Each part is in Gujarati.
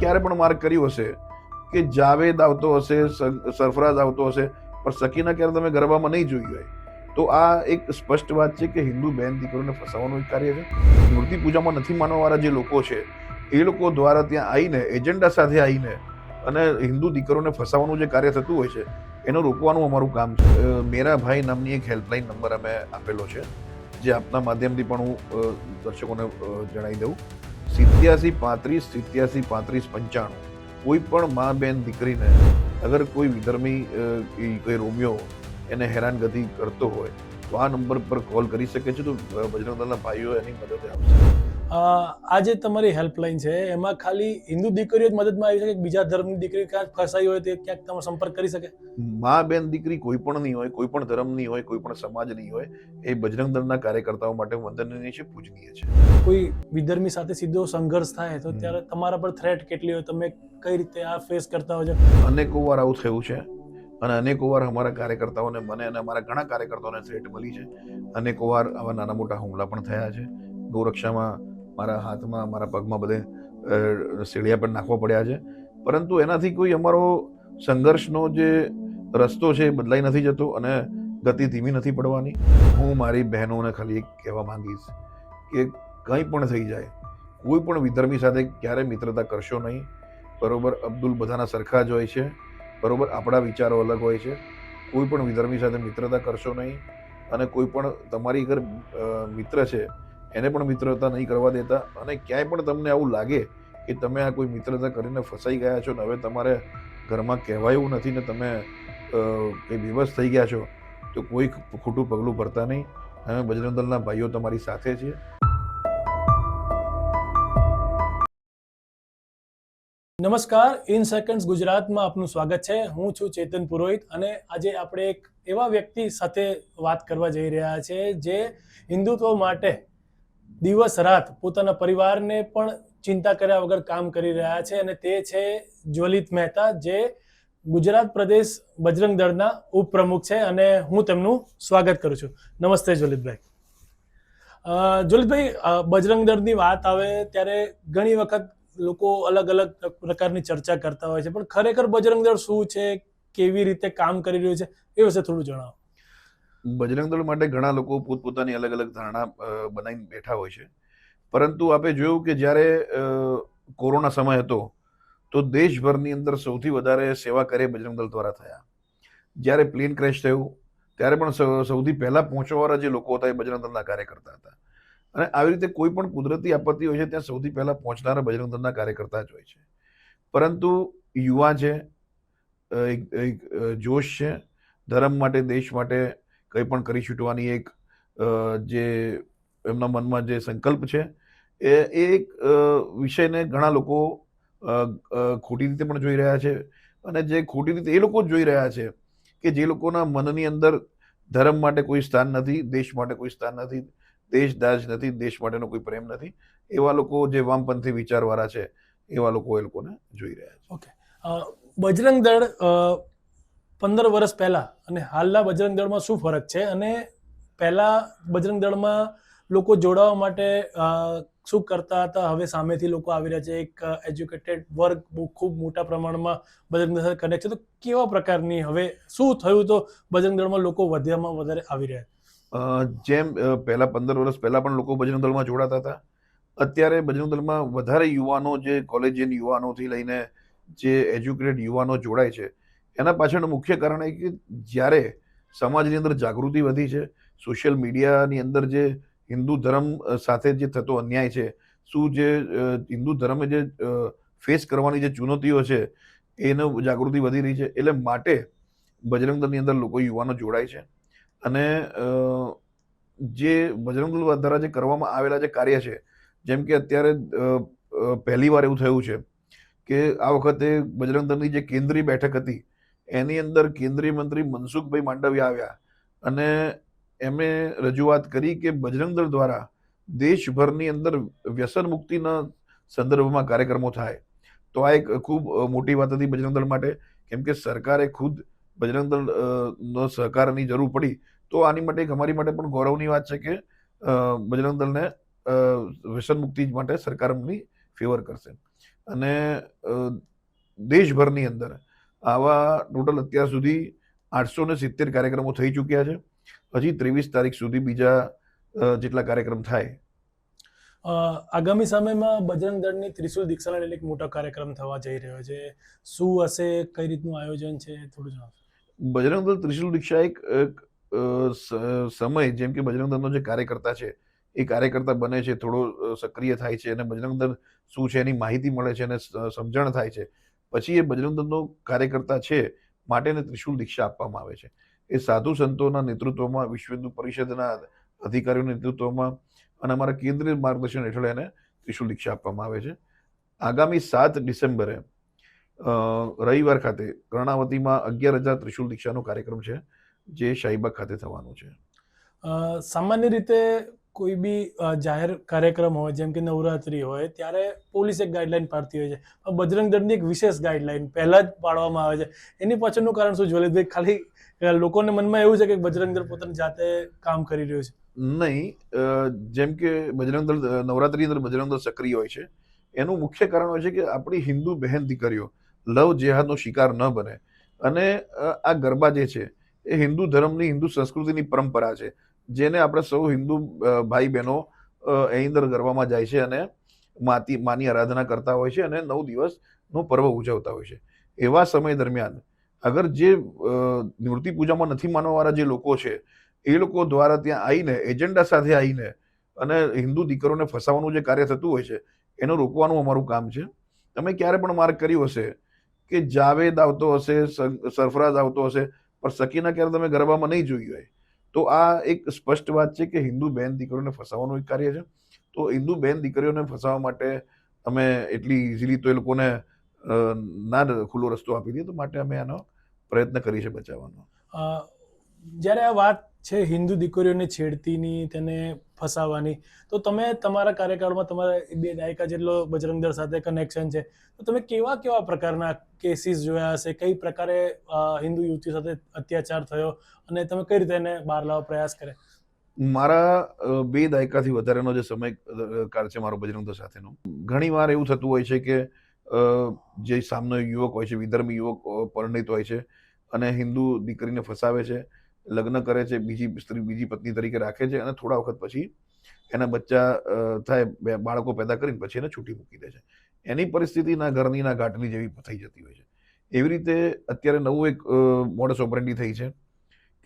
ક્યારે પણ માર્ક કર્યું હશે કે જાવેદ આવતો હશે સરફરાજ આવતો હશે, પણ સકીના ક્યારે તમે ગરબામાં નહીં જોઈ હોય? તો આ એક સ્પષ્ટ વાત છે કે હિન્દુ બહેન દીકરીઓને ફસાવવાનું એક કાર્ય છે. મૂર્તિ પૂજામાં નથી માનવાવાળા જે લોકો છે, એ લોકો દ્વારા ત્યાં આવીને, એજન્ડા સાથે આવીને અને હિન્દુ દીકરોને ફસાવવાનું જે કાર્ય થતું હોય છે, એનું રોકવાનું અમારું કામ છે. મેરા ભાઈ નામની એક હેલ્પલાઇન નંબર અમે આપેલો છે, જે આપના માધ્યમથી પણ હું દર્શકોને જણાવી દઉં. સિત્યાસી પાંત્રીસ સિત્યાસી પાંત્રીસ પંચાણું. કોઈ પણ મા બેન દીકરીને અગર કોઈ વિધર્મી કોઈ રોમિયો એને હેરાનગતિ કરતો હોય, તો આ નંબર પર કોલ કરી શકે છે. તો બજરંગ દળના ભાઈઓ એની મદદ આપશે આ જે તમારી હેલ્પલાઇન છે એમાં ખાલી હિન્દુ દીકરીઓ જ મદદમાં આવી શકે બીજા ધર્મની દીકરી ક્યાંક ફસાઈ હોય તે ક્યાંક તમે સંપર્ક કરી શકે? મા બેન દીકરી કોઈ પણ નહીં હોય કોઈ પણ ધર્મની હોય કોઈ પણ સમાજની હોય એ બજરંગ દળના કાર્યકર્તાઓ માટે વંદનીય છે પૂજનીય છે. કોઈ વિધર્મી સાથે સીધો સંઘર્ષ થાય તો ત્યારે તમારા પર થ્રેટ કેટલી હોય તમે કઈ રીતે આ ફેસ કરતા હોય છો? અનેકો વાર આવું થયું છે અને અનેકો વાર અમારા કાર્યકર્તાઓને મને અને અમારા ઘણા કાર્યકર્તાઓને થ્રેટ મળી છે. અનેકો વાર આવા નાના મોટા હુમલા પણ થયા છે. ગૌરક્ષામાં મારા હાથમાં, મારા પગમાં બધે સીડિયા પણ નાખવા પડ્યા છે. પરંતુ એનાથી કોઈ અમારો સંઘર્ષનો જે રસ્તો છે એ બદલાઈ નથી જતો અને ગતિ ધીમી નથી પડવાની. હું મારી બહેનોને ખાલી એક કહેવા માંગીશ કે કંઈ પણ થઈ જાય, કોઈ પણ વિધર્મી સાથે ક્યારે મિત્રતા કરશો નહીં. બરોબર, અબ્દુલ બધાના સરખા જ હોય છે. બરોબર, આપણા વિચારો અલગ હોય છે. કોઈ પણ વિધર્મી સાથે મિત્રતા કરશો નહીં અને કોઈ પણ તમારી ઘર મિત્ર છે એને પણ મિત્રતા નહીં કરવા દેતા અને ક્યાંય પણ તમને આવું લાગે કે તમે આ કોઈ મિત્રતા કરીને ફસાઈ ગયા છો ને હવે તમારે ઘરમાં કહેવાયું નથી ને તમે કંઈ વિવશ થઈ ગયા છો, તો કોઈ ખોટું પગલું ભરતા નહીં. અમે બજરંગ ભાઈઓ તમારી સાથે છીએ નમસ્કાર. ઇન સેકન્ડ્સ ગુજરાતમાં આપનું સ્વાગત છે. હું છું ચેતન પુરોહિત અને આજે આપણે એક એવા વ્યક્તિ સાથે વાત કરવા જઈ રહ્યા છે જે હિન્દુત્વ માટે દિવસ રાત પોતાના પરિવારને પણ ચિંતા કર્યા વગર કામ કરી રહ્યા છે અને તે છે જ્વલિત મહેતા, જે ગુજરાત પ્રદેશ બજરંગ દળના ઉપપ્રમુખ છે અને હું તેમનું સ્વાગત કરું છું. નમસ્તે જ્વલિતભાઈ. જ્વલિતભાઈ બજરંગ દળની વાત આવે ત્યારે ઘણી વખત લોકો અલગ અલગ પ્રકારની ચર્ચા કરતા હોય છે, પણ ખરેખર બજરંગ દળ શું છે, કેવી રીતે કામ કરી રહ્યું છે, એ વિશે થોડું જણાવો. બજરંગ દળ માટે ઘણા લોકો પોતપોતાની અલગ અલગ ધારણા બનાવીને બેઠા હોય છે. પરંતુ આપણે જોયું કે જ્યારે કોરોના સમય હતો, તો દેશભરની અંદર સૌથી વધારે સેવા કરે બજરંગ દળ દ્વારા થયા. જ્યારે પ્લેન ક્રેશ થયું, ત્યારે પણ સૌથી પહેલા પહોંચવાવાળા જે લોકો હતા એ બજરંગ દળના કાર્યકર્તા હતા. અને આવી રીતે કોઈ પણ કુદરતી આપત્તિ હોય છે, ત્યાં સૌથી પહેલાં પહોંચનારા બજરંગ દળના કાર્યકર્તા જ હોય છે. પરંતુ યુવા છે એક જોશ છે, ધર્મ માટે, દેશ માટે કંઈ પણ કરી છૂટવાની એક જે એમના મનમાં જે સંકલ્પ છે, એ એક વિષયને ઘણા લોકો ખોટી રીતે પણ જોઈ રહ્યા છે. અને જે ખોટી રીતે એ લોકો જ જોઈ રહ્યા છે કે જે લોકોના મનની અંદર ધર્મ માટે કોઈ સ્થાન નથી, દેશ માટે કોઈ સ્થાન નથી, દેશ દાજ નથી, દેશ માટેનો કોઈ પ્રેમ નથી, એવા લોકો જે વામપંથી વિચારવાળા છે, એવા લોકો એ લોકોને જોઈ રહ્યા છે. ઓકે. બજરંગ દળ પંદર વર્ષ પહેલા અને હાલના બજરંગ દળમાં શું ફરક છે? અને પહેલા બજરંગ દળમાં લોકો જોડાવા માટે શું કરતા હતા? હવે સામેથી લોકો આવી રહ્યા છે. એક એજ્યુકેટેડ વર્ગ ખૂબ મોટા પ્રમાણમાં બજરંગ દળ સાથે કનેક્ટ છે. તો કેવા પ્રકારની હવે શું થયું તો બજરંગ દળમાં લોકો વધ્યામાં વધારે આવી રહ્યા જેમ પહેલા પંદર વર્ષ પહેલા પણ લોકો બજરંગ દળમાં જોડાતા હતા. અત્યારે બજરંગ દળમાં વધારે યુવાનો, જે કોલેજિયન યુવાનોથી લઈને જે એજ્યુકેટેડ યુવાનો જોડાય છે એના પાછળનું મુખ્ય કારણ એ કે જ્યારે સમાજની અંદર જાગૃતિ વધી છે સોશિયલ મીડિયાની અંદર જે હિન્દુ ધર્મ સાથે જે થતો અન્યાય છે, શું જે હિન્દુ ધર્મે જે ફેસ કરવાની જે ચુનૌતીઓ છે, એનો જાગૃતિ વધી રહી છે. એટલે માટે બજરંગ દળની અંદર લોકો યુવાનો જોડાય છે. અને જે બજરંગ દળ દ્વારા જે કરવામાં આવેલા જે કાર્ય છે, જેમ કે અત્યારે પહેલી વાર એવું થયું છે કે આ વખતે બજરંગ દળની જે કેન્દ્રીય બેઠક હતી એની અંદર કેન્દ્રીય મંત્રી મનસુખભાઈ માંડવિયા આવ્યા અને એમણે રજૂઆત કરી કે બજરંગ દળ દ્વારા દેશભરની અંદર વ્યસન મુક્તિના સંદર્ભમાં કાર્યક્રમો થાય. તો આ એક ખૂબ મોટી વાત હતી બજરંગ દળ માટે. કેમ કે સરકારે ખુદ બજરંગ દળ નો સહકારની જરૂર પડી. તો આની માટે એક અમારી માટે પણ ગૌરવની વાત છે કે બજરંગદળને બજરંગ દળને વ્યસન મુક્તિ માટે સરકાર એમની ફેવર કરશે. અને દેશભરની અંદર આવા ટોટલ અત્યાર સુધી આઠસો ને સિત્તેર કાર્યક્રમો થઈ ચૂક્યા છે. હજી ત્રેવીસ તારીખ સુધી બીજા જેટલા કાર્યક્રમ થાય. આગામી સમયમાં બજરંગ દળની ત્રિશુલ દીક્ષાને લઈને એક મોટો કાર્યક્રમ થવા જઈ રહ્યો છે. શું હશે કઈ રીતનું આયોજન છે થોડું જણાવો બજરંગ દળ ત્રિશુલ દીક્ષા એક સમય જેમ કે બજરંગ દળનો જે કાર્યકર્તા છે એ કાર્યકર્તા બને છે થોડો સક્રિય થાય છે અને બજરંગ દળ શું છે એની માહિતી મળે છે અને સમજણ થાય છે. પછી એ બજરંગ દળનો કાર્યકર્તા છે માટેને ત્રિશુલ દીક્ષા આપવામાં આવે છે. એ સાધુ સંતોના નેતૃત્વમાં વિશ્વ હિન્દુ પરિષદના અધિકારીઓના નેતૃત્વમાં અને અમારા કેન્દ્રીય માર્ગદર્શન હેઠળ એને ત્રિશુલ દીક્ષા આપવામાં આવે છે. આગામી સાત ડિસેમ્બરે રવિવાર ખાતે કર્ણાવતીમાં અગિયાર હજાર ત્રિશુલ દીક્ષાનો કાર્યક્રમ છે જે શાહીબાગ ખાતે થવાનો છે. સામાન્ય રીતે કોઈ બી જાહેર કાર્યક્રમ હોય, જેમ કે નવરાત્રી હોય, ત્યારે પોલીસ એક ગાઈડલાઈન પાડતી હોય છે. બજરંગ દળની એક વિશેષ ગાઈડલાઈન પહેલા જ પાડવામાં આવે છે. એની પાછળનું કારણ શું જ્વલિતભાઈ ખાલી લોકોને મનમાં એવું છે કે બજરંગ દળ પોતાની જાતે કામ કરી રહ્યું છે? નહીં જેમ કે બજરંગ દળ નવરાત્રી અંદર બજરંગ દળ સક્રિય હોય છે. એનું મુખ્ય કારણ હોય છે કે આપણી હિન્દુ બહેન દીકરીઓ લવ જેહાદનો શિકાર ન બને. અને આ ગરબા જે છે, એ હિન્દુ ધર્મની, હિન્દુ સંસ્કૃતિની પરંપરા છે. જેને આપણે સૌ હિન્દુ ભાઈ બહેનો અહીં અંદર ગરબામાં જાય છે અને માતી, માની આરાધના કરતા હોય છે અને નવ દિવસનો પર્વ ઉજવતા હોય છે. એવા સમય દરમિયાન અગર જે મૂર્તિ પૂજામાં નથી માનવાવાળા જે લોકો છે, એ લોકો દ્વારા ત્યાં આવીને એજન્ડા સાથે આવીને અને હિન્દુ દીકરોને ફસાવાનું જે કાર્ય થતું હોય છે, એને રોકવાનું અમારું કામ છે. તમે ક્યારે પણ માર્ક કર્યું હશે કે જાવેદ આવતો હશે સરફરાજ આવતો હશે, પણ સકીના ક્યારે તમે ગરબામાં નહીં જોયું હોય તો આ એક સ્પષ્ટ વાત છે કે હિન્દુ બહેન દીકરીઓને ફસાવાનું એક કાર્ય છે. તો હિન્દુ બહેન દીકરીઓને ફસાવવા માટે અમે એટલી ઇઝીલી તો એ લોકોને ના ખુલ્લો રસ્તો આપી દઈએ તો માટે અમે આનો પ્રયત્ન કરી છે બચાવવાનો. જ્યારે આ વાત છે, હિન્દુ દીકરીઓને છેડતીની, તેને ફસાવવાની તો તમે તમારા કાર્યકાળમાં તમારા બે દાયકા જેટલો બજરંગ દળ સાથે કનેક્શન છે, તો તમે કેવા કેવા પ્રકારના કેસીસ જોયા હશે? કઈ પ્રકારે હિન્દુ યુવતી સાથે અત્યાચાર થયો? અને તમે કઈ રીતે એને બહાર લાવવા પ્રયાસ કરે મારા બે દાયકાથી વધારેનો જે સમય કાળ છે મારો બજરંગ સાથેનો. ઘણી વાર એવું થતું હોય છે કે જે સામનો યુવક હોય છે, વિધર્મી યુવક પરિણીત હોય છે અને હિન્દુ દીકરીને ફસાવે છે. લગ્ન કરે છે, બીજી સ્ત્રી બીજી પત્ની તરીકે રાખે છે અને થોડા વખત પછી એના બચ્ચા થાય બાળકો પેદા કરીને પછી એને છૂટી મૂકી દે છે. એની પરિસ્થિતિ ના ઘરની ના ઘાટની જેવી થઈ જતી હોય છે. એવી રીતે અત્યારે નવું એક મોડસ ઓપરેન્ડી થઈ છે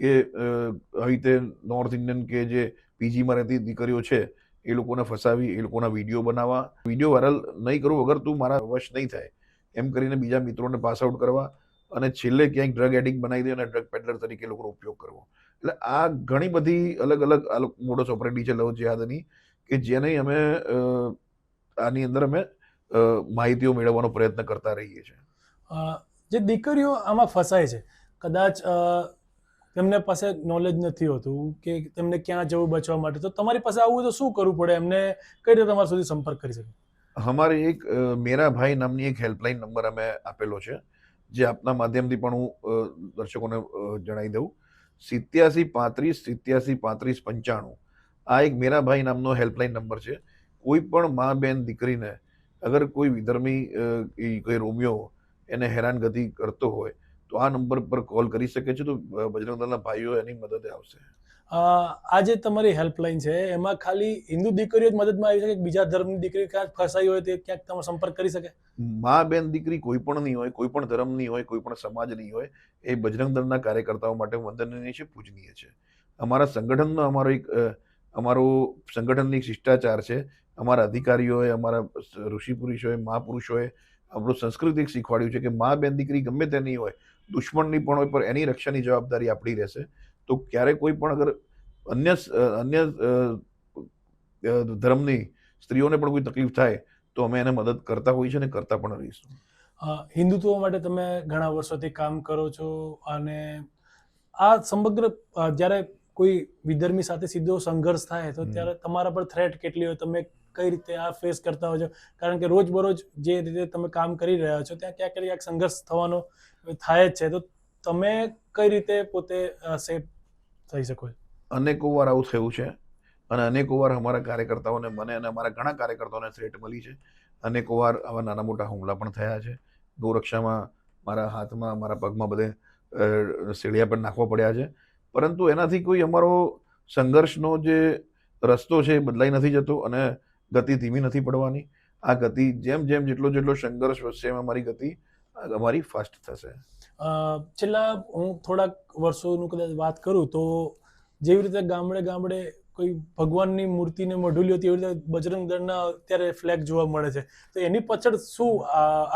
કે આવી રીતે નોર્થ ઇન્ડિયન કે જે પીજીમાં રહેતી દીકરીઓ છે, એ લોકોને ફસાવી, એ લોકોના વીડિયો બનાવવા. વીડિયો વાયરલ નહીં કરવું વગર તું મારા વશ નહીં થાય. એમ કરીને બીજા મિત્રોને પાસ આઉટ કરવા. અને છેલ્લે ક્યાંક ડ્રગ એડિંગ બનાવી દે અને ડ્રગ પેડલર તરીકે લોકો લોકોનો ઉપયોગ કરવો. એટલે આ ઘણી બધી અલગ અલગ આ મોડસ ઓપરેન્ડી છે લવ જેહાદની કે જેને અમે આની અંદર અમે માહિતીઓ મેળવવાનો પ્રયત્ન કરતા રહીએ છીએ. જે દીકરીઓ આમાં ફસાય છે કદાચ તેમને પાસે નોલેજ નથી હોતું કે તેમને ક્યાં જવું બચવા માટે તો તમારી પાસે આવું તો શું કરવું પડે? એમને કઈ રીતે તમારા સુધી સંપર્ક કરી શકે અમારે એક મેરા ભાઈ નામની એક હેલ્પલાઇન નંબર અમે આપેલો છે. જે આપના માધ્યમથી પણ હું દર્શકોને જણાવી દઉં. સિત્યાસી પાંત્રીસ સિત્યાસી પાંત્રીસ પંચાણું. આ એક મેરાભાઈ નામનો હેલ્પલાઇન નંબર છે. કોઈ પણ મા બેન દીકરીને અગર કોઈ વિધર્મી કોઈ રોમિયો એને હેરાનગતિ કરતો હોય, તો આ નંબર પર કોલ કરી શકે છે. તો બજરંગ દળના ભાઈઓ એની મદદે આવશે. આ જે તમારી હેલ્પલાઇન છે, એમાં ખાલી હિન્દુ દીકરીઓ જ મદદમાં આવી શકે બીજા ધર્મની દીકરી ક્યાંક ફસાઈ હોય તે ક્યાંક તમે સંપર્ક કરી શકે? મા બેન દીકરી કોઈ પણ નહીં હોય, કોઈ પણ ધર્મની હોય, કોઈ પણ સમાજની હોય, એ બજરંગ દળના કાર્યકર્તાઓ માટે વંદનીય છે, પૂજનીય છે. અમારા સંગઠનનો અમારો એક અમારો સંગઠનની શિષ્ટાચાર છે. અમારા અધિકારીઓએ, અમારા ઋષિ પુરુષોએ મહાપુરુષોએ આપણું સંસ્કૃતિ એક શીખવાડ્યું છે કે મા બેન દીકરી ગમે તેની હોય, દુશ્મનની પણ હોય, પણ એની રક્ષાની જવાબદારી આપણી રહેશે. તો ક્યારે કોઈ પણ અગર અન્ય અન્ય ધર્મની સ્ત્રીઓને પણ કોઈ તકલીફ થાય તો અમે એને મદદ કરતા હોઈએ છીએ અને કરતા પણ રહીશું. હિન્દુત્વ માટે તમે ઘણા વર્ષોથી કામ કરો છો અને આ સમગ્ર જ્યારે કોઈ વિધર્મી સાથે સીધો સંઘર્ષ થાય તો ત્યારે તમારા પર થ્રેટ કેટલી હોય તમે કઈ રીતે આ ફેસ કરતા હોય છો કારણ કે રોજબરોજ જે રીતે તમે કામ કરી રહ્યા છો ત્યાં ક્યાંક ને ક્યાંક સંઘર્ષ થવાનો થાય જ છે. તો તમે કઈ રીતે પોતે સેફ થઈ શકો છો. અનેકો વાર આવું થયું છે અને અનેકો વાર અમારા કાર્યકર્તાઓને મને અને અમારા ઘણા કાર્યકર્તાઓને થ્રેટ મળી છે. અનેકો વાર આવા નાના મોટા હુમલા પણ થયા છે. ગૌરક્ષામાં મારા હાથમાં, મારા પગમાં બધે સીડિયા પણ નાખવા પડ્યા છે. પરંતુ એનાથી કોઈ અમારો સંઘર્ષનો જે રસ્તો છે એ બદલાઈ નથી જતો અને ગતિ ધીમી નથી પડવાની. આ ગતિ જેમ જેમ જેટલો જેટલો સંઘર્ષ વધશે એમ અમારી ગતિ અમારી ફાસ્ટ થશે. છેલ્લા હું થોડાક વર્ષોનું કદાચ વાત કરું તો જેવી રીતે ગામડે ગામડે કોઈ ભગવાનની મૂર્તિને મઢુલી હતી, એવી રીતે બજરંગ દળના અત્યારે ફ્લેગ જોવા મળે છે. તો એની પાછળ શું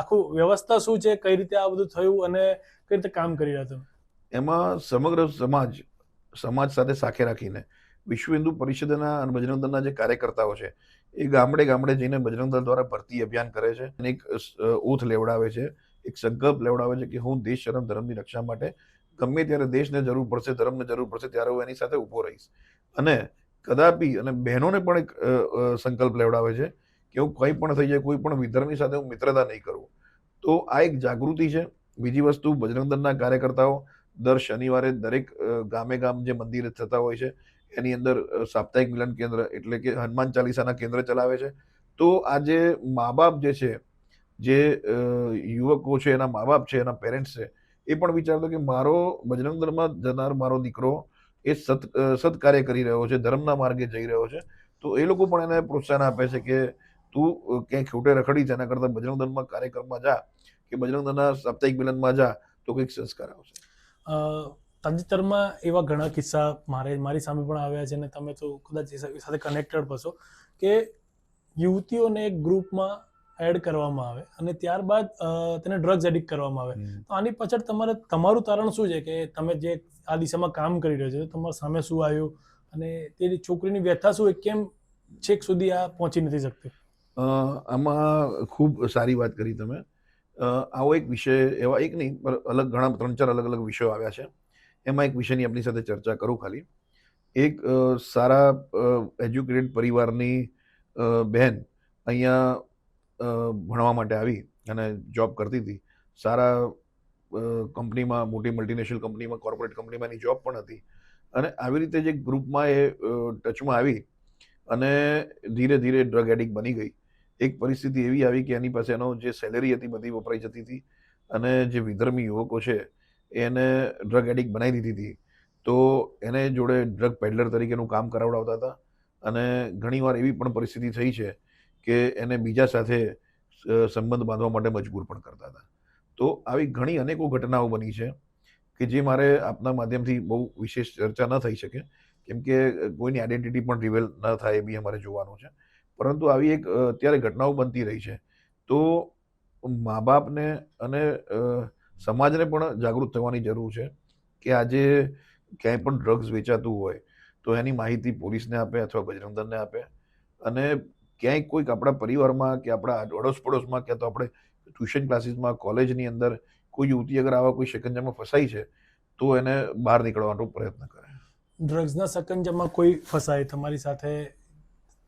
આખું વ્યવસ્થા શું છે? કઈ રીતે આ બધું થયું અને કઈ રીતે કામ કરી રહ્યા તમે? એમાં સમગ્ર સમાજ સમાજ સાથે સાખે રાખીને વિશ્વ હિન્દુ પરિષદના અને બજરંગ દળના જે કાર્યકર્તાઓ છે, એ ગામડે ગામડે જઈને બજરંગ દળ દ્વારા ભરતી અભિયાન કરે છે અને એક ઓથ લેવડાવે છે. એક સંકલ્પ લેવડાવે છે કે હું દેશ શરમ ધર્મની રક્ષા માટે ગમે ત્યારે દેશને જરૂર પડશે, ધર્મને જરૂર પડશે, ત્યારે હું એની સાથે ઊભો રહીશ. અને કદાપી અને બહેનોને પણ એક સંકલ્પ લેવડાવે છે કે હું કંઈ પણ થઈ જાય, કોઈ પણ વિધર્મી સાથે હું મિત્રતા નહીં કરું. તો આ એક જાગૃતિ છે. બીજી વસ્તુ બજરંગ કાર્યકર્તાઓ દર શનિવારે દરેક ગામે ગામ જે મંદિરે થતા હોય છે, એની અંદર સાપ્તાહિક મિલન કેન્દ્ર એટલે કે હનુમાન ચાલીસાના કેન્દ્ર ચલાવે છે. તો આ જે મા બાપ જે છે જે યુવકો છે, એના મા બાપ છે, એના પેરેન્ટ્સ છે, એ પણ વિચારતો કે મારો બજરંગ દળમાં જનાર મારો દીકરો એ સત સત્કાર્ય કરી રહ્યો છે, ધર્મના માર્ગે જઈ રહ્યો છે. તો એ લોકો પણ એને પ્રોત્સાહન આપે છે કે તું ક્યાંય ખોટે રખડી છે એના કરતાં બજરંગ દળમાં કાર્યક્રમમાં જા કે બજરંગ દળના સાપ્તાહિક મિલનમાં જા, તો કંઈક સંસ્કાર આવશે. તાજેતરમાં એવા ઘણા કિસ્સા મારે, મારી સામે પણ આવ્યા છે અને તમે તો કદાચ એ સાથે કનેક્ટેડ હશો કે યુવતીઓને એક ગ્રુપમાં એડ કરવામાં આવે અને ત્યારબાદ તેને ડ્રગ્સ એડિક્ટ કરવામાં આવે. તો આની પાછળ તમારે તમારું તારણ શું છે કે તમે જે આ દિશામાં કામ કરી રહ્યો છો તમારા સામે શું આવ્યું અને તે છોકરીની વ્યથા શું કેમ છેક સુધી આ પહોંચી નથી શકતી? આમાં ખૂબ સારી વાત કરી તમે. આવો એક વિષય એવા એક નહીં પણ અલગ ઘણા ત્રણ ચાર અલગ અલગ વિષયો આવ્યા છે. એમાં એક વિષયની આપણી સાથે ચર્ચા કરું ખાલી. એક સારા એજ્યુકેટેડ પરિવારની બહેન અહીંયા ભણવા માટે આવી અને જોબ કરતી હતી. સારા કંપનીમાં મોટી મલ્ટીનેશનલ કંપનીમાં કોર્પોરેટ કંપનીમાં એની જોબ પણ હતી. અને આવી રીતે જે ગ્રુપમાં એ ટચમાં આવી અને ધીરે ધીરે ડ્રગ એડિક્ટ બની ગઈ. એક પરિસ્થિતિ એવી આવી કે એની પાસે એનો જે સેલેરી હતી બધી વપરાઈ જતી હતી અને જે વિધર્મી યુવકો છે એને ડ્રગ એડિક્ટ બનાવી દીધી હતી. તો એને જોડે ડ્રગ પેડલર તરીકેનું કામ કરાવડાવતા હતા અને ઘણીવાર એવી પણ પરિસ્થિતિ થઈ છે કે એને બીજા સાથે સંબંધ બાંધવા માટે મજબૂર પણ કરતા હતા. તો આવી ઘણી અનેકો ઘટનાઓ બની છે કે જે મારે આપના માધ્યમથી બહુ વિશેષ ચર્ચા ન થઈ શકે, કેમ કે કોઈની આઈડેન્ટિટી પણ રિવેલ ન થાય એ બી અમારે જોવાનું છે. પરંતુ આવી એક અત્યારે ઘટનાઓ બનતી રહી છે. તો મા બાપને અને સમાજને પણ જાગૃત થવાની જરૂર છે કે આજે ક્યાંય પણ ડ્રગ્સ વેચાતું હોય તો એની માહિતી પોલીસને આપે અથવા બજરંગદળને આપે. અને ક્યાંય કોઈક આપણા પરિવારમાં કે આપણા અડોશ પડોશમાં કે તો આપણે ટ્યુશન ક્લાસીસમાં કોલેજની અંદર કોઈ યુવતી અગર આવા કોઈ શકંજામાં ફસાઈ છે તો એને બહાર નીકળવાનો પ્રયત્ન કરે. ડ્રગ્સના સકંજામાં કોઈ ફસાય તમારી સાથે?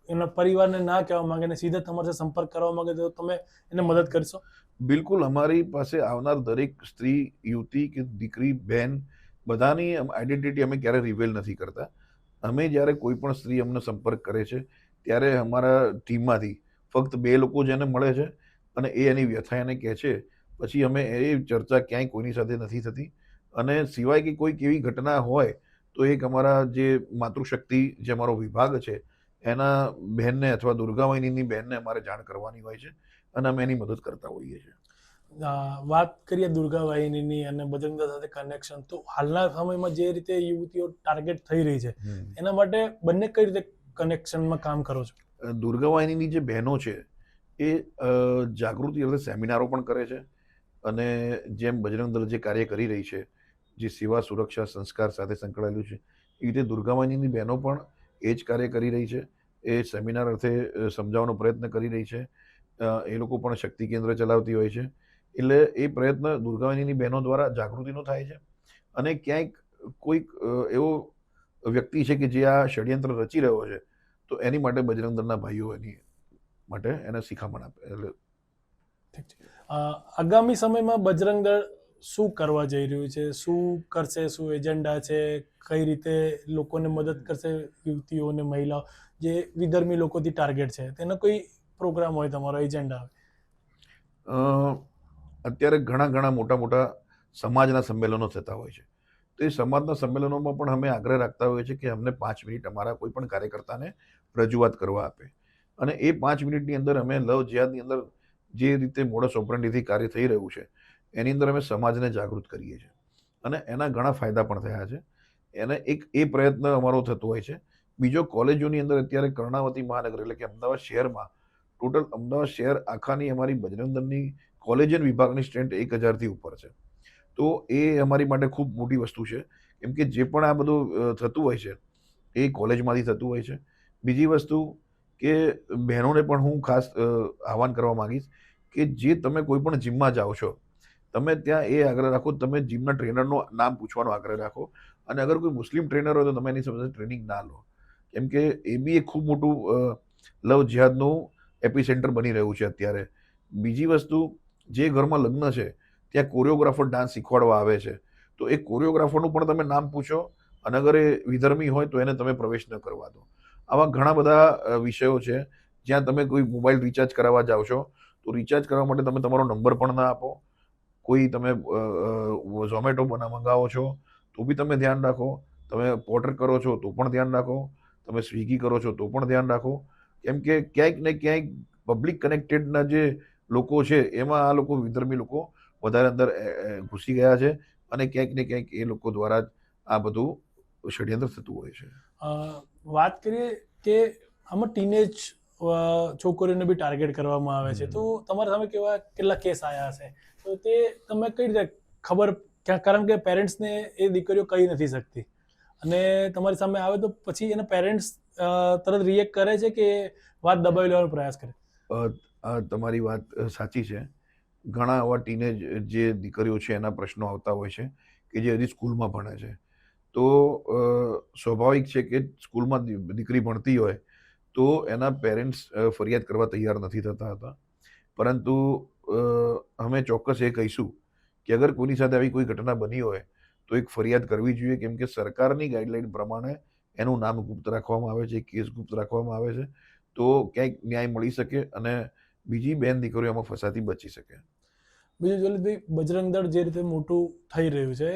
એના પરિવારને ના કહેવા માંગે ને સીધા તમારી સાથે સંપર્ક કરવા માંગે તો તમે એને મદદ કરશો? બિલકુલ અમારી પાસે આવનાર દરેક સ્ત્રી યુવતી કે દીકરી બહેન બધાની આઈડેન્ટિટી અમે ક્યારે રિવેલ નથી કરતા. અમે જ્યારે કોઈ પણ સ્ત્રી અમને સંપર્ક કરે છે ત્યારે અમારા ટીમમાંથી ફક્ત બે લોકો જ એને મળે છે અને એ એની વ્યથા એને કહે છે. પછી અમે એ ચર્ચા ક્યાંય કોઈની સાથે નથી થતી. અને સિવાય કે કોઈક એવી ઘટના હોય તો એક અમારા જે માતૃશક્તિ જે અમારો વિભાગ છે એના બહેનને અથવા દુર્ગાવાહિનીની બહેનને અમારે જાણ કરવાની હોય છે અને અમે એની મદદ કરતા હોઈએ છીએ. વાત કરીએ દુર્ગા વાહિનીની અને બજરંગદળ સાથે કનેક્શન તો હાલના સમયમાં જે રીતે યુવતીઓ ટાર્ગેટ થઈ રહી છે એના માટે બંને કઈ રીતે કનેક્શનમાં કામ કરો છો? દુર્ગાવાહિનીની દુર્ગા વાહિનીની જે બહેનો છે, એ જાગૃતિ અર્થે સેમિનારો પણ કરે છે અને જેમ બજરંગ દળ જે કાર્ય કરી રહી છે, જે સેવા, સુરક્ષા, સંસ્કાર સાથે સંકળાયેલું છે એ રીતે દુર્ગા વાહિનીની બહેનો પણ એ જ કાર્ય કરી રહી છે, એ સેમિનાર અર્થે સમજાવવાનો પ્રયત્ન કરી રહી છે એ લોકો પણ શક્તિ કેન્દ્ર ચલાવતી હોય છે, એટલે એ પ્રયત્ન દુર્ગા વાહિનીની બહેનો દ્વારા જાગૃતિનો થાય છે અને ક્યાંક કોઈક એવો વ્યક્તિ છે કે જે આ ષડયંત્ર રચી રહ્યો છે તો એની માટે બજરંગ દળના ભાઈઓ એની માટે એને શિખામણ આપે એટલે ઠીક છે. આગામી સમયમાં બજરંગ દળ શું કરવા જઈ રહ્યું છે? શું કરશે? શું એજન્ડા છે? કઈ રીતે લોકોને મદદ કરશે? યુવતીઓને મહિલાઓ? જે વિધર્મી લોકોથી ટાર્ગેટ છે તેનો કોઈ પ્રોગ્રામ હોય તમારો એજન્ડા હોય? અત્યારે ઘણા ઘણા મોટા મોટા સમાજના સંમેલનો થતા હોય છે. તો એ સમાજના સંમેલનોમાં પણ અમે આગ્રહ રાખતા હોઈએ છીએ કે અમને પાંચ મિનિટ અમારા કોઈ પણ કાર્યકર્તાને રજૂઆત કરવા આપે. અને એ પાંચ મિનિટની અંદર અમે લવ જિહાદની અંદર જે રીતે મોડસ ઓપરેન્ડીથી કાર્ય થઈ રહ્યું છે, એની અંદર અમે સમાજને જાગૃત કરીએ છીએ. અને એના ઘણા ફાયદા પણ થયા છે. એને એક એ પ્રયત્ન અમારો થતો હોય છે. બીજો કોલેજોની અંદર અત્યારે કર્ણાવતી મહાનગર એટલે કે અમદાવાદ શહેરમાં ટોટલ અમદાવાદ શહેર આખાની અમારી બજરંગદળની કોલેજન વિભાગની સ્ટ્રેન્થ એક હજારથી ઉપર છે. તો એ અમારી માટે ખૂબ મોટી વસ્તુ છે. કેમ કે જે પણ આ બધું થતું હોય છે, એ કોલેજમાંથી થતું હોય છે. બીજી વસ્તુ કે બહેનોને પણ હું ખાસ આહવાન કરવા માંગીશ કે જે તમે કોઈ પણ જીમમાં જાઓ છો, તમે ત્યાં એ આગ્રહ રાખો, તમે જીમના ટ્રેનરનું નામ પૂછવાનો આગ્રહ રાખો અને અગર કોઈ મુસ્લિમ ટ્રેનર હોય તો તમે એની સાથે ટ્રેનિંગ ના લો. કેમ કે એ બી એક ખૂબ મોટું લવ જિહાદનું એપી સેન્ટર બની રહ્યું છે અત્યારે. બીજી વસ્તુ, જે ઘરમાં લગ્ન છે ત્યાં કોરિયોગ્રાફર ડાન્સ શીખવાડવા આવે છે, તો એ કોરિયોગ્રાફરનું પણ તમે નામ પૂછો અને અગર એ વિધર્મી હોય તો એને તમે પ્રવેશ ન કરવા દો. આવા ઘણા બધા વિષયો છે, જ્યાં તમે કોઈ મોબાઈલ રિચાર્જ કરાવવા જાઓ છો, તો રિચાર્જ કરવા માટે તમે તમારો નંબર પણ ના આપો. કોઈ તમે ઝોમેટો બના મંગાવો છો, તો બી તમે ધ્યાન રાખો. તમે પોર્ટર કરો છો તો પણ ધ્યાન રાખો. તમે સ્વિગી કરો છો તો પણ ધ્યાન રાખો. કેમ કે ક્યાંક ને ક્યાંક પબ્લિક કનેક્ટેડના જે લોકો છે, એમાં આ લોકો વિધર્મી લોકો વધારે અંદર ઘૂસી ગયા છે અને ક્યાંક ને ક્યાંક એ લોકો દ્વારા જ આ બધું ષડયંત્ર થતું હોય છે. વાત કરીએ કે આમાં ટીનેજ છોકરીઓને બી ટાર્ગેટ કરવામાં આવે છે. તો તમારા સામે કેવા કેટલા કેસ આવ્યા હશે? તો તે તમે કઈ રીતે ખબર કારણ કે પેરેન્ટ્સને એ દીકરીઓ કહી નથી શકતી. અને તમારી સામે આવે તો પછી એના પેરેન્ટ્સ તરત રિએક્ટ કરે છે કે વાત દબાવી લેવાનો પ્રયાસ કરે? તમારી વાત સાચી છે. ઘણા એવા ટીનેજ જે દીકરીઓ છે, એના પ્રશ્નો આવતા હોય છે કે જે હજી સ્કૂલમાં ભણે છે. તો સ્વાભાવિક છે કે સ્કૂલમાં દીકરી ભણતી હોય તો એના પેરેન્ટ્સ ફરિયાદ કરવા તૈયાર નથી થતા હતા. પરંતુ અમે ચોક્કસ એ કહીશું કે અગર કોઈની સાથે આવી કોઈ ઘટના બની હોય તો એક ફરિયાદ કરવી જોઈએ કેમ કે સરકારની ગાઈડલાઈન પ્રમાણે એનું નામ ગુપ્ત રાખવામાં આવે છે, કેસ ગુપ્ત રાખવામાં આવે છે. તો ક્યાંક ન્યાય મળી શકે અને બીજી બેન દીકરીઓ એમાં ફસાતી બચી શકે. બીજું જલદભાઈ બજરંગ દળ જે રીતે મોટું થઈ રહ્યું છે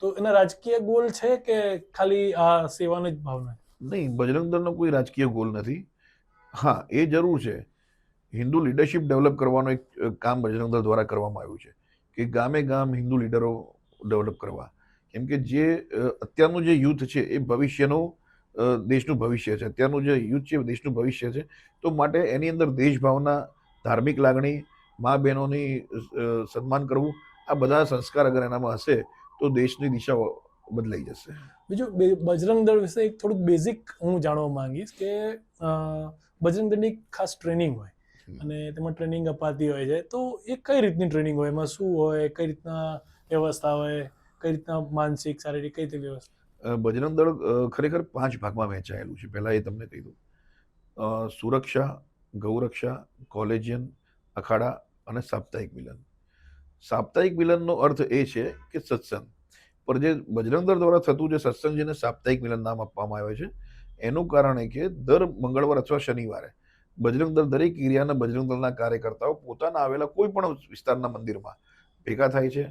તો એના રાજકીય ગોલ છે કે ખાલી આ સેવાની જ ભાવના નહીં, બજરંગ દળનો કોઈ રાજકીય ગોલ નથી. હા, એ જરૂર છે. હિન્દુ લીડરશિપ ડેવલપ કરવાનું એક કામ બજરંગ દળ દ્વારા કરવામાં આવ્યું છે કે ગામે ગામ હિન્દુ લીડરો ડેવલપ કરવા. કેમ કે જે અત્યારનું જે યુથ છે એ ભવિષ્યનું દેશનું ભવિષ્ય છે. અત્યારનું જે યુથ છે દેશનું ભવિષ્ય છે. તો માટે એની અંદર દેશભાવના, ધાર્મિક લાગણી મા બહેનોની સન્માન કરવું આ બધા સંસ્કાર અગર એનામાં હશે તો દેશની દિશા બદલાઈ જશે. બીજું બજરંગ દળ વિશે એક થોડુંક બેઝિક હું જાણવા માંગીશ કે બજરંગ દળની ખાસ ટ્રેનિંગ હોય અને તેમાં ટ્રેનિંગ અપાતી હોય છે તો એ કઈ રીતની ટ્રેનિંગ હોય? એમાં શું હોય? કઈ રીતના વ્યવસ્થા હોય? કઈ રીતના માનસિક શારીરિક કઈ રીતે વ્યવસ્થા? બજરંગ દળ ખરેખર પાંચ ભાગમાં વહેંચાયેલું છે. પહેલાં એ તમને કહી દઉં. સુરક્ષા ગૌરક્ષા કોલેજિયન અખાડા અને સાપ્તાહિક મિલન. સાપ્તાહિક મિલનનો અર્થ એ છે કે સત્સંગ. પર જે બજરંગદર દ્વારા થતું જે સત્સંગ જેને સાપ્તાહિક મિલન નામ આપવામાં આવે છે, એનું કારણ એ કે દર મંગળવાર અથવા શનિવારે બજરંગદળ દરેક એરિયાના બજરંગદળના કાર્યકર્તાઓ પોતાના આવેલા કોઈ પણ વિસ્તારના મંદિરમાં ભેગા થાય છે,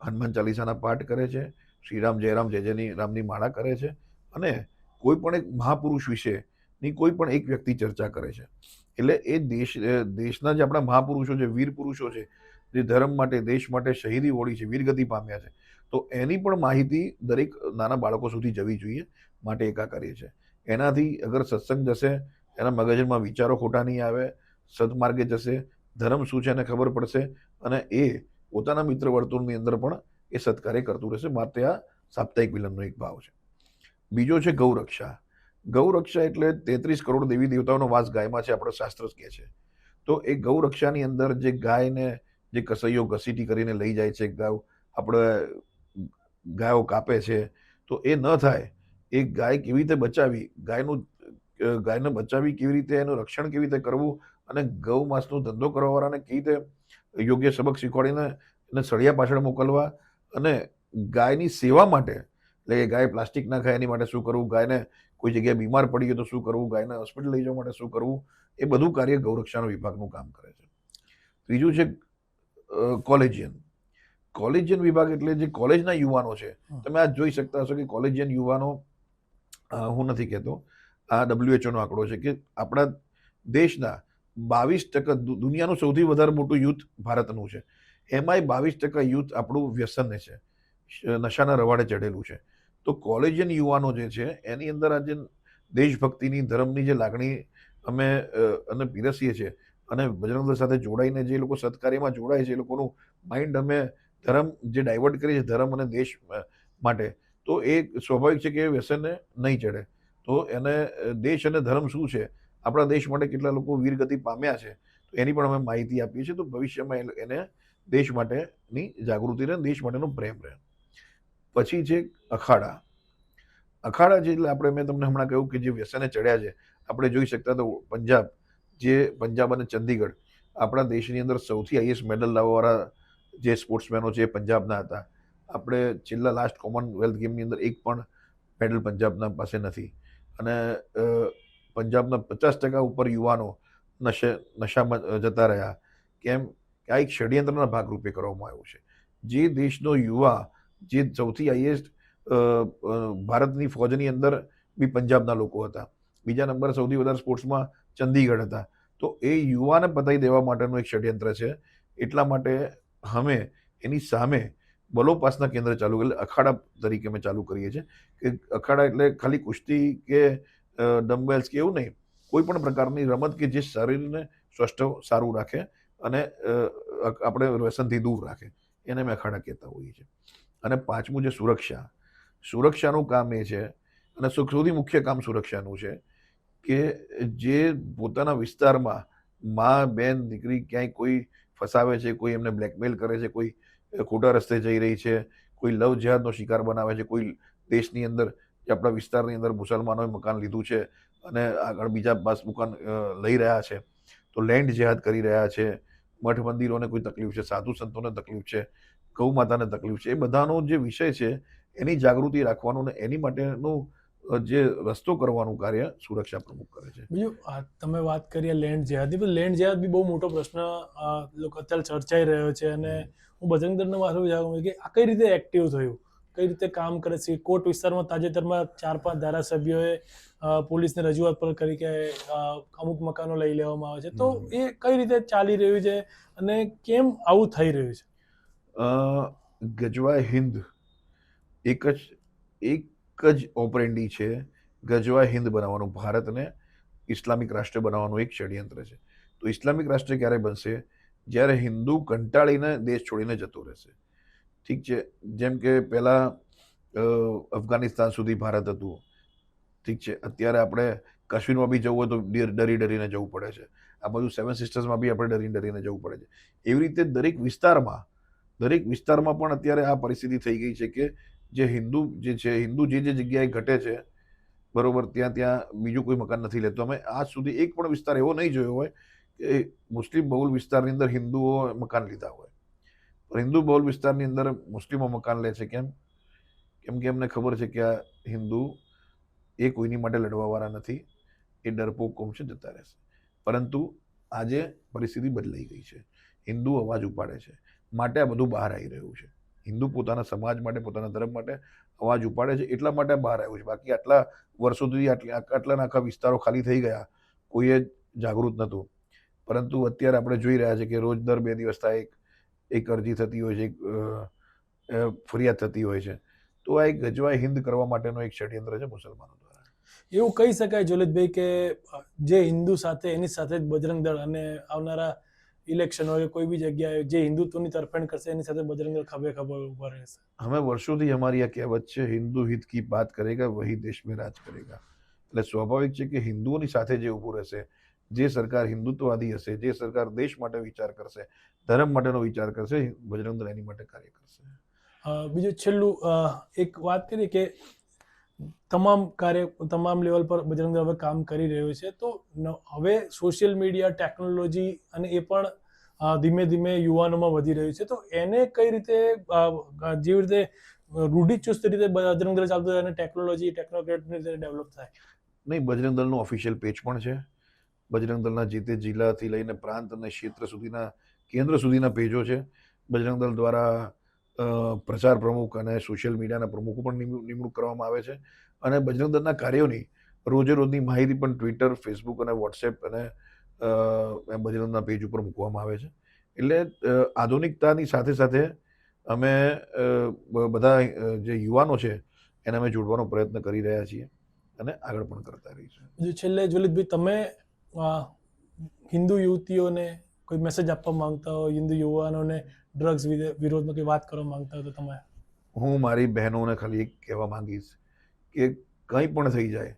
હનુમાન ચાલીસાના પાઠ કરે છે, શ્રીરામ જયરામ જય જયની રામની માળા કરે છે અને કોઈ પણ એક મહાપુરુષ વિશેની કોઈ પણ એક વ્યક્તિ ચર્ચા કરે છે. એટલે એ દેશ દેશના જે આપણા મહાપુરુષો છે, વીર પુરુષો છે, જે ધર્મ માટે, દેશ માટે શહીદી ઓળી છે, વીરગતિ પામ્યા છે, તો એની પણ માહિતી દરેક નાના બાળકો સુધી જવી જોઈએ, માટે એક આ છે એનાથી અગર સત્સંગ જશે, એના મગજમાં વિચારો ખોટા નહીં આવે, સદમાર્ગે જશે, ધર્મ શું છે એને ખબર પડશે, અને એ પોતાના મિત્ર વર્તુળની અંદર પણ એ સત્કાર્ય કરતું રહેશે. માટે આ સાપ્તાહિક વિલનનો એક ભાવ છે. બીજો છે ગૌરક્ષા. ગૌરક્ષા એટલે તેત્રીસ કરોડ દેવી દેવતાઓનો વાસ ગાયમાં છે, આપણો શાસ્ત્ર કહે છે. તો એ ગૌરક્ષાની અંદર જે ગાયને જે કસૈયો ઘસીટી કરીને લઈ જાય છે ગાય આપણે ગાયો કાપે છે, તો એ ન થાય, એ ગાય કેવી રીતે બચાવી, ગાયનું ગાયને બચાવી કેવી રીતે, એનું રક્ષણ કેવી રીતે કરવું અને ગૌ માસનો ધંધો કરવાવાળાને કેવી રીતે યોગ્ય સબક શીખવાડીને એને સળિયા પાછળ મોકલવા અને ગાયની સેવા માટે, એટલે ગાય પ્લાસ્ટિક ના ખાય એની માટે શું કરવું, ગાયને કોઈ જગ્યાએ બીમાર પડી ગયો તો શું કરવું? ગાયને હોસ્પિટલ લઈ જવા માટે શું કરવું? એ બધું કાર્ય ગૌરક્ષાના વિભાગનું કામ કરે છે. ત્રીજું છે કોલેજિયન. કોલેજિયન વિભાગ એટલે જે કોલેજના યુવાનો છે તમે આ જોઈ શકતા હશો કે કોલેજિયન યુવાનો હું નથી કહેતો આ ડબ્લ્યુએચઓનો નો આંકડો છે કે આપણા દેશના બાવીસ ટકા દુનિયાનું સૌથી વધારે મોટું યુથ ભારતનું છે. એમાંય બાવીસ ટકા યુથ આપણું વ્યસનને છે નશાના રવાડે ચઢેલું છે. તો કોલેજિયન યુવાનો જે છે, એની અંદર આજે દેશભક્તિની, ધર્મની જે લાગણી અમે અને પીરસીએ છીએ અને બજરંગ સાથે જોડાઈને જે લોકો સત્કાર્યમાં જોડાય છે, એ લોકોનું માઇન્ડ અમે ધર્મ જે ડાયવર્ટ કરીએ છીએ, ધર્મ અને દેશ માટે, તો એ સ્વાભાવિક છે કે એ વ્યસનને નહીં ચડે. તો એને દેશ અને ધર્મ શું છે? આપણા દેશ માટે કેટલા લોકો વીરગતિ પામ્યા છે? તો એની પણ અમે માહિતી આપીએ છીએ. તો ભવિષ્યમાં એને દેશ માટેની જાગૃતિ રહે દેશ માટેનો પ્રેમ રહે. પછી છે અખાડા. અખાડા જે એટલે આપણે મેં તમને હમણાં કહ્યું કે જે વ્યસને ચડ્યા છે, આપણે જોઈ શકતા તો પંજાબ, જે પંજાબ અને ચંદીગઢ આપણા દેશની અંદર સૌથી હાઈએસ્ટ મેડલ લાવવાવાળા જે સ્પોર્ટ્સમેનો છે પંજાબના હતા. આપણે છેલ્લા લાસ્ટ કોમનવેલ્થ ગેમની અંદર એક પણ મેડલ પંજાબના પાસે નથી. અને પંજાબના પચાસ ટકા ઉપર યુવાનો નશે, નશામાં જતા રહ્યા. કેમ? આ એક ષડયંત્રના ભાગરૂપે કરવામાં આવ્યું છે. જે દેશનો યુવા જે સૌથી હાઈએસ્ટ ભારતની ફોજની અંદર બી પંજાબના લોકો હતા. બીજા નંબર સૌથી વધારે સ્પોર્ટ્સમાં ચંદીગઢ હતા. તો એ યુવાને પતાવી દેવા માટેનું એક ષડયંત્ર છે. એટલા માટે અમે એની સામે બલોપાસના કેન્દ્ર ચાલુ એટલે અખાડા તરીકે અમે ચાલુ કરીએ છીએ. કે અખાડા એટલે ખાલી કુસ્તી કે ડમ્બેલ્સ કે એવું નહીં. કોઈ પણ પ્રકારની રમત કે જે શરીરને સ્વસ્થ સારું રાખે અને આપણે વ્યસનથી દૂર રાખે. એને અમે અખાડા કહેતા હોઈએ છીએ. અને પાંચમું છે સુરક્ષા. સુરક્ષાનું કામ એ છે, અને સૌથી મુખ્ય કામ સુરક્ષાનું છે, કે જે પોતાના વિસ્તારમાં મા, બેન, દીકરી ક્યાંય કોઈ ફસાવે છે, કોઈ એમને બ્લેકમેલ કરે છે, કોઈ ખોટા રસ્તે જઈ રહી છે, કોઈ લવ જેહાદનો શિકાર બનાવે છે, કોઈ દેશની અંદર જે આપણા વિસ્તારની અંદર મુસલમાનોએ મકાન લીધું છે અને આગળ બીજા બસ મકાન લઈ રહ્યા છે, તો લેન્ડ જેહાદ કરી રહ્યા છે, મઠ મંદિરોને કોઈ તકલીફ છે, સાધુ સંતોને તકલીફ છે ગૌ માતાને તકલીફ છે. એ બધાનો જે વિષય છે એની જાગૃતિ રાખવાનું અને એની માટેનું જે રસ્તો કરવાનું કાર્ય સુરક્ષા પ્રમુખ કરે છે. બીજું આ તમે વાત કરીએ લેન્ડ જેહાદની પણ લેન્ડ જેહાદ બી બહુ મોટો પ્રશ્ન લોકો અત્યારે ચર્ચાઈ રહ્યો છે અને હું બજરંગ દળને મારું જાણું કે આ કઈ રીતે એક્ટિવ થયું? કઈ રીતે કામ કરે છે? કોટ વિસ્તારમાં તાજેતરમાં ચાર પાંચ ધારાસભ્યોએ પોલીસને રજૂઆત પણ કરી કે અમુક મકાનો લઈ લેવામાં આવે છે. તો એ કઈ રીતે ચાલી રહ્યું છે અને કેમ આવું થઈ રહ્યું છે? ગજવા હિન્દ એક જ એક જ ઓપરેન્ડી છે ગજવા હિન્દ બનાવવાનું, ભારતને ઇસ્લામિક રાષ્ટ્ર બનાવવાનું એક ષડયંત્ર છે. તો ઇસ્લામિક રાષ્ટ્ર ક્યારે બનશે? જ્યારે હિન્દુ કંટાળીને દેશ છોડીને જતો રહેશે. ઠીક છે, જેમ કે પહેલાં અફઘાનિસ્તાન સુધી ભારત હતું. ઠીક છે, અત્યારે આપણે કાશ્મીરમાં બી જવું હોય તો ડરી ડરીને જવું પડે છે. આ બધું સેવન સિસ્ટર્સમાં બી આપણે ડરી ડરીને જવું પડે છે. એવી રીતે દરેક વિસ્તારમાં દરેક વિસ્તારમાં પણ અત્યારે આ પરિસ્થિતિ થઈ ગઈ છે કે જે હિન્દુ, જે છે, હિન્દુ જે જે જગ્યાએ ઘટે છે, બરોબર, ત્યાં ત્યાં બીજું કોઈ મકાન નથી લેતો. અમે આજ સુધી એક પણ વિસ્તાર એવો નહીં જોયો હોય કે મુસ્લિમ બહુલ વિસ્તારની અંદર હિન્દુઓ મકાન લીધા હોય. પણ હિન્દુ બહુલ વિસ્તારની અંદર મુસ્લિમો મકાન લે છે કેમ? કેમ કે એમને ખબર છે કે આ હિન્દુ એ કોઈની માટે લડવાવાળા નથી, એ ડરપોક કોમ છે, જતા રહેશે. પરંતુ આજે પરિસ્થિતિ બદલાઈ ગઈ છે. હિન્દુ અવાજ ઉપાડે છે. માટે આ બધું બહાર આવી રહ્યું છે. હિન્દુ પોતાના સમાજ માટે, પોતાના ધર્મ માટે અવાજ ઉપાડે છે, એટલા માટે બહાર આવ્યું છે. બાકી આટલા વર્ષો સુધી આટલા આટલા આખા વિસ્તારો ખાલી થઈ ગયા, કોઈએ જાગૃત નહોતું. પરંતુ અત્યારે આપણે જોઈ રહ્યા છે કે રોજ દર બે દિવસ એક એક અરજી થતી હોય છે, એક ફરિયાદ થતી હોય છે. તો આ એક ગજવાય હિન્દ કરવા માટેનો એક ષડયંત્ર છે મુસલમાનો દ્વારા. એવું કહી શકાય જોલિતભાઈ કે જે હિન્દુ સાથે, એની સાથે જ બજરંગ દળ અને આવનારા ઇલેક્શન હોય કોઈ બી જગ્યાએ જે હિન્દુત્વની તરફેણ કરશે એની સાથે બજરંગ ખભે ખભે ઊભા રહેશે. હવે વર્ષોથી અમારી આ કહેવત છે હિન્દુ હિત કી બાત કરેગા વહી દેશ મેં રાજ કરેગા. એટલે સ્વાભાવિક છે કે હિન્દુઓની સાથે જે ઊભું રહેશે જે સરકાર હિન્દુત્વવાદી હશે જે સરકાર દેશ માટે વિચાર કરશે ધર્મ માટેનો વિચાર કરશે બજરંગ દળ એની માટે કાર્ય કરશે. બીજું છેલ્લું એક વાત કરીએ કે તમામ કાર્ય, તમામ લેવલ પર બજરંગ દળ હવે કામ કરી રહ્યું છે. તો હવે સોશિયલ મીડિયા ટેકનોલોજી અને એ પણ ધીમે ધીમે યુવાનોમાં વધી રહ્યું છે. તો એને કઈ રીતે જેવી રીતે રૂઢિચુસ્ત રીતે બજરંગ દળ ચાલતું અને ટેકનોલોજી ટેકનોક્રેટની રીતે ડેવલપ થાય? નહીં, બજરંગ દળનું ઓફિશિયલ પેજ પણ છે. બજરંગ દળના જે તે જિલ્લાથી લઈને પ્રાંત અને ક્ષેત્ર સુધીના, કેન્દ્ર સુધીના પેજો છે. બજરંગ દળ દ્વારા પ્રચાર પ્રમુખ અને સોશિયલ મીડિયાના પ્રમુખો પણ નિમણૂક કરવામાં આવે છે. અને બજરંગ દળના કાર્યોની રોજે રોજની માહિતી પણ ટ્વિટર ફેસબુક અને વોટ્સએપ અને બજરંગના પેજ ઉપર મૂકવામાં આવે છે. એટલે આધુનિકતાની સાથે સાથે અમે બધા જે યુવાનો છે એને અમે જોડવાનો પ્રયત્ન કરી રહ્યા છીએ અને આગળ પણ કરતા રહીશું બીજું છેલ્લે જ્વલિતભાઈ તમે હિન્દુ યુવતીઓને કોઈ મેસેજ આપવા માંગતા હો, હિન્દુ યુવાનોને ડ્રગ્સ વિરોધમાં કોઈ વાત કરવા માંગતા હો તો તમે હું મારી બહેનોને ખાલી એક કહેવા માંગીશ કે કંઈ પણ થઈ જાય,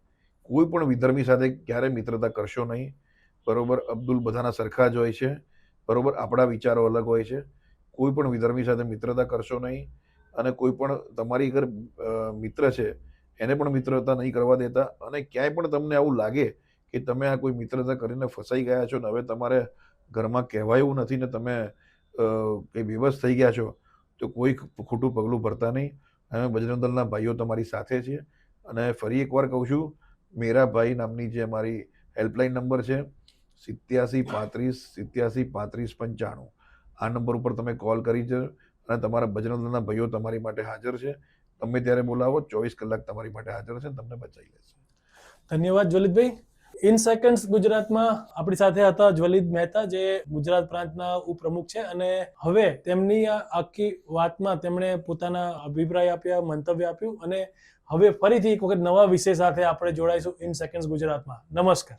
કોઈ પણ વિધર્મી સાથે ક્યારે મિત્રતા કરશો નહીં. બરોબર, અબ્દુલ બધાના સરખા જ હોય છે. બરોબર, આપણા વિચારો અલગ હોય છે. કોઈ પણ વિધર્મી સાથે મિત્રતા કરશો નહીં અને કોઈ પણ તમારી ઘર મિત્ર છે, એને પણ મિત્રતા નહીં કરવા દેતા અને ક્યાંય પણ તમને આવું લાગે કે તમે આ કોઈ મિત્રતા કરીને ફસાઈ ગયા છો ને હવે તમારે ઘરમાં કહેવાયું નથી ને તમે કંઈ વિવશ થઈ ગયા છો, તો કોઈ ખોટું પગલું ભરતા નહીં. અમે બજરંગ દળના ભાઈઓ તમારી સાથે છીએ અને ફરી એકવાર કહું છું, મેરા ભાઈ નામની જે અમારી હેલ્પલાઇન નંબર છે, સિત્યાસી પાંત્રીસ સિત્યાસી પાંત્રીસ પંચાણું. આ નંબર ઉપર તમે કોલ કરી છે અને તમારા બજરંગ દળના ભાઈઓ તમારી માટે હાજર છે. તમે ત્યારે બોલાવો, ચોવીસ કલાક તમારી માટે હાજર છે તમને બચાવી લેશે. ધન્યવાદ જ્વલિતભાઈ ઇન સેકન્ડ્સ ગુજરાતમાં આપણી સાથે હતા જ્વલિત મહેતા, જે ગુજરાત પ્રાંતના ઉપપ્રમુખ છે અને હવે તેમની આખી વાતમાં તેમણે પોતાના અભિપ્રાય આપ્યા, મંતવ્ય આપ્યું અને હવે ફરીથી એક વખત નવા વિષય સાથે આપણે જોડાઈશું ઇન સેકન્ડ્સ ગુજરાતમાં. નમસ્કાર.